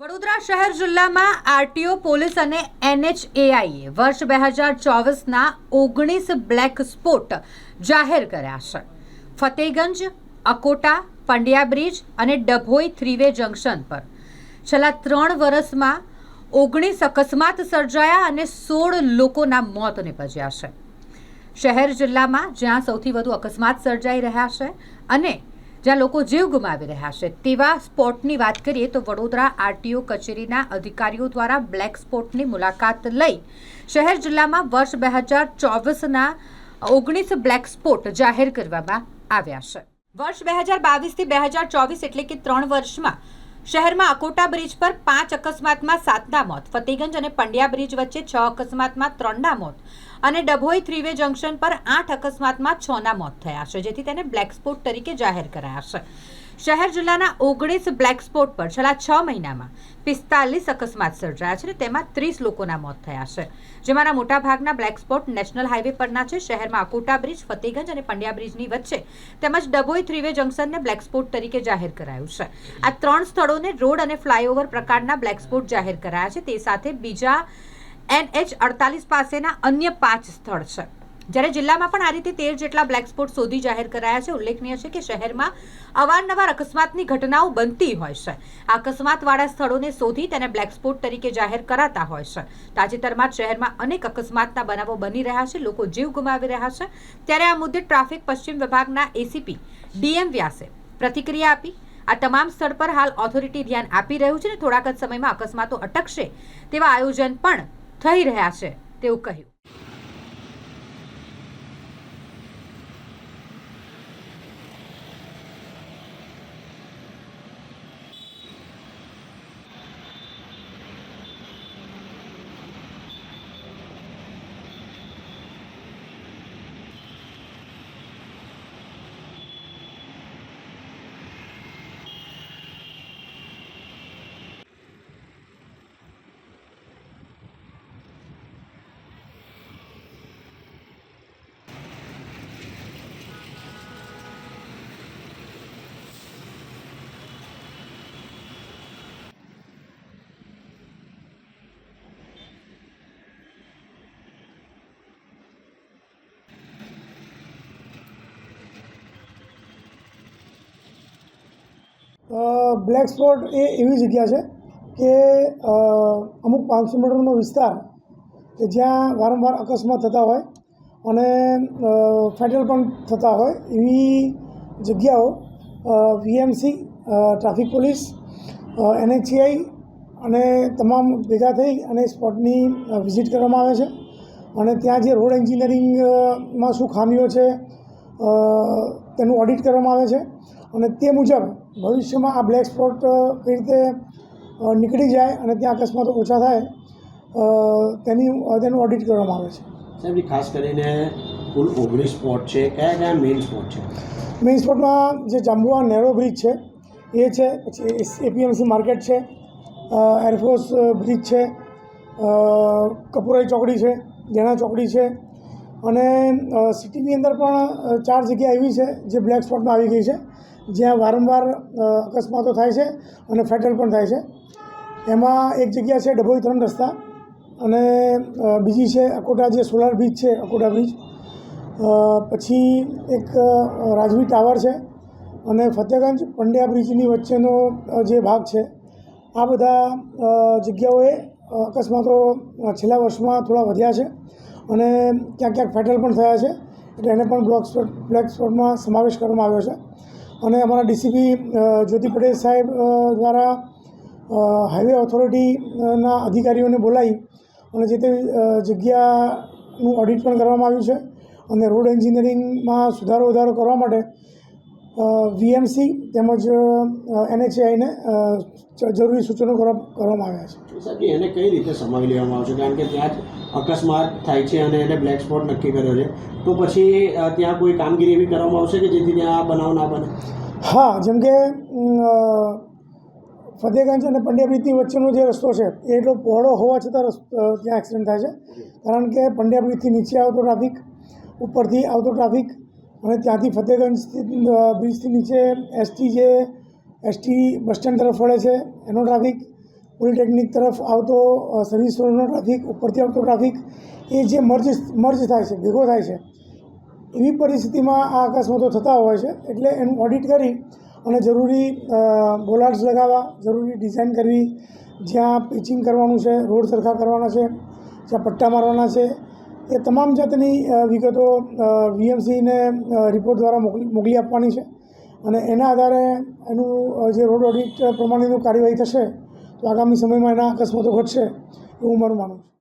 વડોદરા શહેર જિલ્લામાં RTO, police અને એનએચએઆઈએ વર્ષ બે હજાર ચોવીસના ઓગણીસ બ્લેક સ્પોટ જાહેર કર્યા છે. ફતેગંજ, અકોટા, પંડ્યા બ્રિજ અને ડભોઈ થ્રીવે જંકશન પર. છેલ્લા ત્રણ વર્ષમાં ઓગણીસ અકસ્માત સર્જાયા અને સોળ લોકોના મોત નિપજ્યા છે. શહેર જિલ્લામાં જ્યાં સૌથી વધુ અકસ્માત સર્જાઈ રહ્યા છે અને જ્યાં લોકો જીવ ગુમાવી રહ્યા છે. તેવા સ્પોટની વાત કરીએ તો વડોદરા આરટીઓ કચેરીના અધિકારીઓ દ્વારા બ્લેક સ્પોટની મુલાકાત લઈ શહેર જિલ્લામાં વર્ષ બે હજાર ચોવીસના ઓગણીસ બ્લેક સ્પોટ જાહેર કરવામાં આવ્યા છે. વર્ષ બે હજાર બાવીસથી બે હજાર ચોવીસ એટલે કે ત્રણ વર્ષમાં શહેરમાં અકોટા બ્રિજ પર પાંચ અકસ્માતમાં સાતના મોત. ફતેગંજ અને પંડ્યા બ્રિજ વચ્ચે છ અકસ્માતમાં ત્રણના મોત અને ડભોઈ થ્રીવે જંકશન પર આઠ અકસ્માતમાં છના મોત થયા છે, જેથી તેને બ્લેક સ્પોટ તરીકે જાહેર કરાયા છે. શહેર જિલ્લાના ઓગણીસ બ્લેક સ્પોટ પર છેલ્લા છ મહિનામાં પિસ્તાલીસ અકસ્માત સર્જાયા છે અને તેમાં ત્રીસ લોકોના મોત થયા છે. જેમાંના મોટાભાગના બ્લેક સ્પોટ નેશનલ હાઈવે પરના છે. શહેરમાં અકોટા બ્રિજ ફતેગંજ અને પંડ્યા બ્રિજની વચ્ચે તેમજ ડભોઈ થ્રીવે જંકશનને બ્લેક સ્પોટ તરીકે જાહેર કરાયું છે. આ ત્રણ સ્થળોને રોડ અને ફ્લાયઓવર પ્રકારના બ્લેક સ્પોટ જાહેર કરાયા છે. તે સાથે બીજા એનએચ અડતાલીસ પાસેના અન્ય પાંચ સ્થળ છે. જ્યારે જિલ્લામાં પણ આ રીતે તેર જેટલા બ્લેક સ્પોટ શોધી જાહેર કરાયા છે, ઉલ્લેખનીય છે કે શહેરમાં અવારનવાર અકસ્માતની ઘટનાઓ બનતી હોય છે. અકસ્માતવાળા સ્થળોને શોધી તેને બ્લેક સ્પોટ તરીકે જાહેર કરાતા હોય છે. તાજેતરમાં શહેરમાં અનેક અકસ્માતના બનાવો બની રહ્યા છે, લોકો જીવ ગુમાવી રહ્યા છે. ત્યારે આ મુદ્દે ટ્રાફિક પશ્ચિમ વિભાગના એસીપી ડીએમ વ્યાસે પ્રતિક્રિયા આપી. આ તમામ સ્થળ પર હાલ ઓથોરિટી ધ્યાન આપી રહ્યું છે અને થોડાક જ સમયમાં અકસ્માતો અટકશે તેવા આયોજન પણ થઈ રહ્યા છે, તેવું કહ્યું. બ્લેક સ્પોટ એ એવી જગ્યા છે કે અમુક પાંચસો મીટરનો વિસ્તાર કે જ્યાં વારંવાર અકસ્માત થતા હોય અને ફેટલ પણ થતા હોય એવી જગ્યાઓ વીએમસી ટ્રાફિક પોલીસ એનએચસીઆઈ અને તમામ ભેગા થઈ અને સ્પોટની વિઝિટ કરવામાં આવે છે. અને ત્યાં જે રોડ એન્જિનિયરિંગમાં શું ખામીઓ છે તેનું ઓડિટ કરવામાં આવે છે. અને તે મુજબ ભવિષ્યમાં આ બ્લેક સ્પોટ કઈ રીતે નીકળી જાય અને ત્યાં અકસ્માતો ઓછા થાય તેની તેનું ઓડિટ કરવામાં આવે છે. સાહેબ ખાસ કરીને કુલ ઓગણીસ સ્પોટ છે કયા કયા મેઇન સ્પોટ છે? મેઇન સ્પોટમાં જે જાંબુઆ નેરો બ્રિજ છે એ છે પછી એપીએમસી માર્કેટ છે એરફોર્સ બ્રિજ છે કપુરાઈ ચોકડી છે જેણા ચોકડી છે અને સિટીની અંદર પણ ચાર જગ્યા એવી છે જે બ્લેક સ્પોટમાં આવી ગઈ છે. જ્યાં વારંવાર અકસ્માતો થાય છે અને ફેટલ પણ થાય છે. એમાં એક જગ્યા છે ડભોઈ ત્રણ રસ્તા અને બીજી છે અકોટા જે સોલાર બ્રિજ છે, અકોટા બ્રિજ પછી એક રાજવી ટાવર છે અને ફતેગંજ પંડ્યા બ્રિજની વચ્ચેનો જે ભાગ છે, આ બધા જગ્યાઓએ અકસ્માતો છેલ્લા વર્ષમાં થોડા વધ્યા છે. અને ક્યાંક ક્યાંક ફેટલ પણ થયા છે. એટલે એને પણ બ્લોક સ્પોટ બ્લેક સ્પોટમાં સમાવેશ કરવામાં આવ્યો છે. અને અમારા ડીસીપી જ્યોતિ પટેલ સાહેબ દ્વારા હાઈવે ઓથોરિટીના અધિકારીઓને બોલાવી અને જે તે જગ્યાનું ઓડિટ પણ કરવામાં આવ્યું છે અને રોડ એન્જિનિયરિંગમાં સુધારો, વધારો કરવા માટે વીએમસી તેમજ એનએચઆઈને જરૂરી સૂચનો કરવા કરવામાં આવ્યા છે. સાહેબ એને કઈ રીતે સમાવી લેવામાં આવશે? કારણ કે ત્યાં જ અકસ્માત થાય છે અને એને બ્લેક સ્પોટ નક્કી કર્યો છે. તો પછી ત્યાં કોઈ કામગીરી એવી કરવામાં આવશે કે જેથી ત્યાં આ બનાવ ના બને? હા જેમ કે અ, ફતેગંજ અને પંડ્યાબ્રિજની વચ્ચેનો જે રસ્તો છે એ એટલો પહોળો હોવા છતાં ત્યાં એક્સિડન્ટ થાય છે. કારણ કે પંડ્યાબ્રિજથી નીચે આવતો ટ્રાફિક ઉપરથી આવતો ટ્રાફિક અને ત્યાંથી ફતેગંજ બ્રિજથી નીચે એસટી જે એસટી બસ સ્ટેન્ડ તરફ વળે છે એનો ટ્રાફિક પોલિટેકનિક તરફ આવતો સર્વિસ રોડનો ટ્રાફિક, ઉપરથી આવતો ટ્રાફિક, એ જે મર્જ મર્જ થાય છે, ભેગો થાય છે, એવી પરિસ્થિતિમાં આ અકસ્માતો થતા હોય છે, એટલે એનું ઓડિટ કરી અને જરૂરી બોલાર્ડ્સ લગાવવા, જરૂરી ડિઝાઇન કરવી, જ્યાં પિચિંગ કરવાનું છે, રોડ સરખા કરવાના છે, જ્યાં પટ્ટા મારવાના છે, એ તમામ જાતની વિગતો વીએમસીને રિપોર્ટ દ્વારા મોકલી મોકલી આપવાની છે અને એના આધારે એનું જે રોડ ઓડિટ પ્રમાણેનું કાર્યવાહી થશે તો આગામી સમયમાં એના અકસ્માતો ઘટશે એવું મારું માનવું છે.